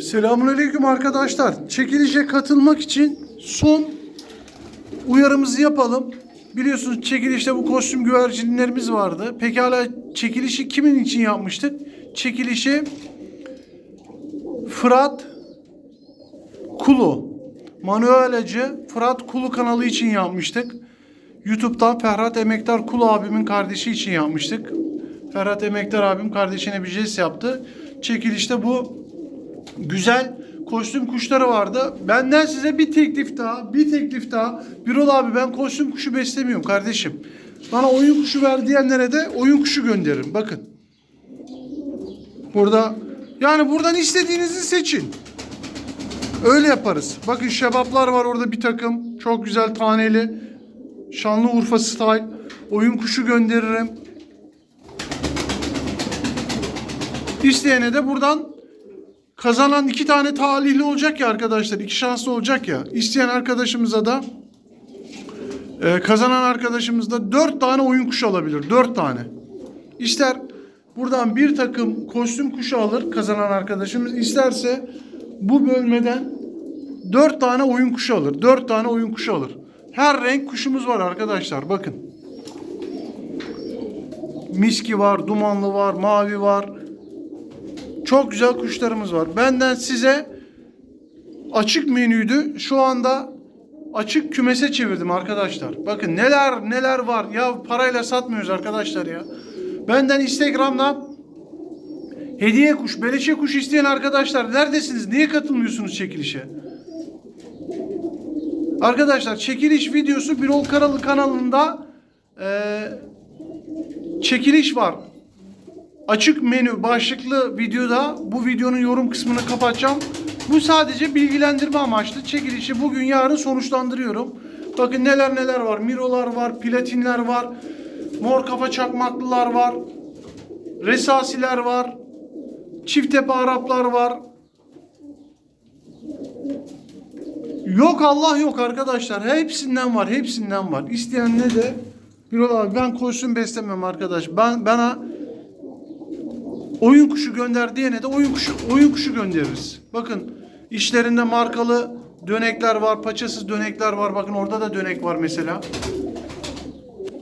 Selamünaleyküm arkadaşlar. Çekilişe katılmak için son uyarımızı yapalım. Biliyorsunuz çekilişte bu kostüm güvercinlerimiz vardı. Pekala çekilişi kimin için yapmıştık? Çekilişi Fırat Kulu Manuelacı Fırat Kulu kanalı için yapmıştık. YouTube'dan Ferhat Emektar Kulu abimin kardeşi için yapmıştık. Ferhat Emektar abim kardeşine bir jest yaptı. Çekilişte bu güzel kostüm kuşları vardı. Benden size bir teklif daha, bir teklif daha. Birol abi ben kostüm kuşu beslemiyorum kardeşim. Bana oyun kuşu ver diyenlere de oyun kuşu gönderirim. Bakın. Burada yani buradan istediğinizi seçin. Öyle yaparız. Bakın şebaplar var orada bir takım. Çok güzel taneli. Şanlıurfa style. Oyun kuşu gönderirim. İsteyene de buradan kazanan iki tane talihli olacak ya arkadaşlar. iki şanslı olacak ya. İsteyen arkadaşımıza da e, kazanan arkadaşımız da dört tane oyun kuşu alabilir. Dört tane. İster buradan bir takım kostüm kuşu alır kazanan arkadaşımız. isterse bu bölmeden dört tane oyun kuşu alır. Dört tane oyun kuşu alır. Her renk kuşumuz var arkadaşlar. Bakın. Miski var, dumanlı var, mavi var. Çok güzel kuşlarımız var. Benden size açık menüydü. Şu anda açık kümese çevirdim arkadaşlar. Bakın neler neler var. Ya parayla satmıyoruz arkadaşlar ya. Benden Instagram'dan hediye kuş, beleşe kuş isteyen arkadaşlar neredesiniz? Niye katılmıyorsunuz çekilişe? Arkadaşlar çekiliş videosu Birol Karalı kanalında eee, çekiliş var. Açık menü başlıklı videoda bu videonun yorum kısmını kapatacağım. Bu sadece bilgilendirme amaçlı. Çekilişi bugün yarın sonuçlandırıyorum. Bakın neler neler var. Mirolar var, platinler var. Mor kafa çakmaklılar var. Resasiler var. Çift tepe Araplar var. Yok Allah yok arkadaşlar. Hepsinden var. Hepsinden var. İsteyen ne de Birol abi ben kostüm beslemem arkadaş. Ben bana oyun kuşu gönder diyene de oyun kuşu oyun kuşu göndeririz. Bakın işlerinde markalı dönekler var, paçasız dönekler var. Bakın orada da dönek var mesela.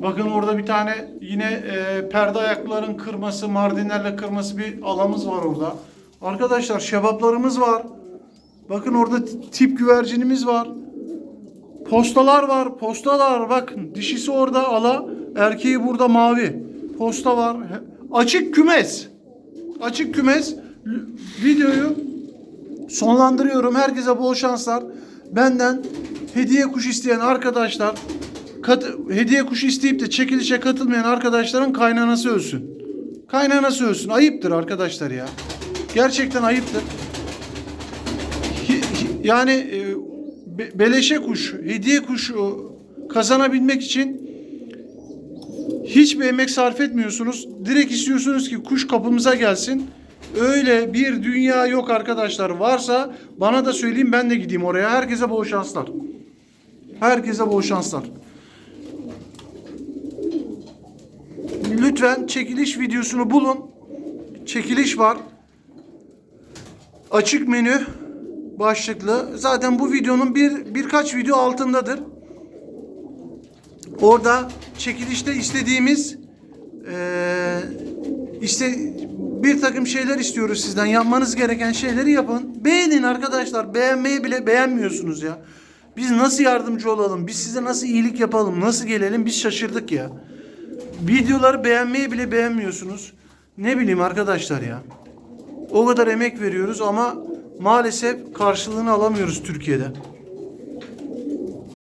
Bakın orada bir tane yine e, perde ayakların kırması, mardinlerle kırması bir alamız var orada. Arkadaşlar şebaplarımız var. Bakın orada tip güvercinimiz var. Postalar var, postalar bakın. Dişisi orada ala, erkeği burada mavi. Posta var. Açık kümes. Açık kümes. Videoyu sonlandırıyorum. Herkese bol şanslar. Benden hediye kuş isteyen arkadaşlar, kat, hediye kuşu isteyip de çekilişe katılmayan arkadaşların kaynanası ölsün. Kaynanası ölsün. Ayıptır arkadaşlar ya. Gerçekten ayıptır. Yani e, be- beleşe kuş, hediye kuşu kazanabilmek için hiçbir emek sarf etmiyorsunuz. Direkt istiyorsunuz ki kuş kapımıza gelsin. Öyle bir dünya yok arkadaşlar. Varsa bana da söyleyin ben de gideyim oraya. Herkese bol şanslar. Herkese bol şanslar. Lütfen çekiliş videosunu bulun. Çekiliş var. Açık menü başlıklı. Zaten bu videonun bir birkaç video altındadır. Orada çekilişte istediğimiz eee işte bir takım şeyler istiyoruz sizden. Yapmanız gereken şeyleri yapın. Beğenin arkadaşlar. Beğenmeyi bile beğenmiyorsunuz ya. Biz nasıl yardımcı olalım? Biz size nasıl iyilik yapalım? Nasıl gelelim? Biz şaşırdık ya. Videoları beğenmeyi bile beğenmiyorsunuz. Ne bileyim arkadaşlar ya. O kadar emek veriyoruz ama maalesef karşılığını alamıyoruz Türkiye'de.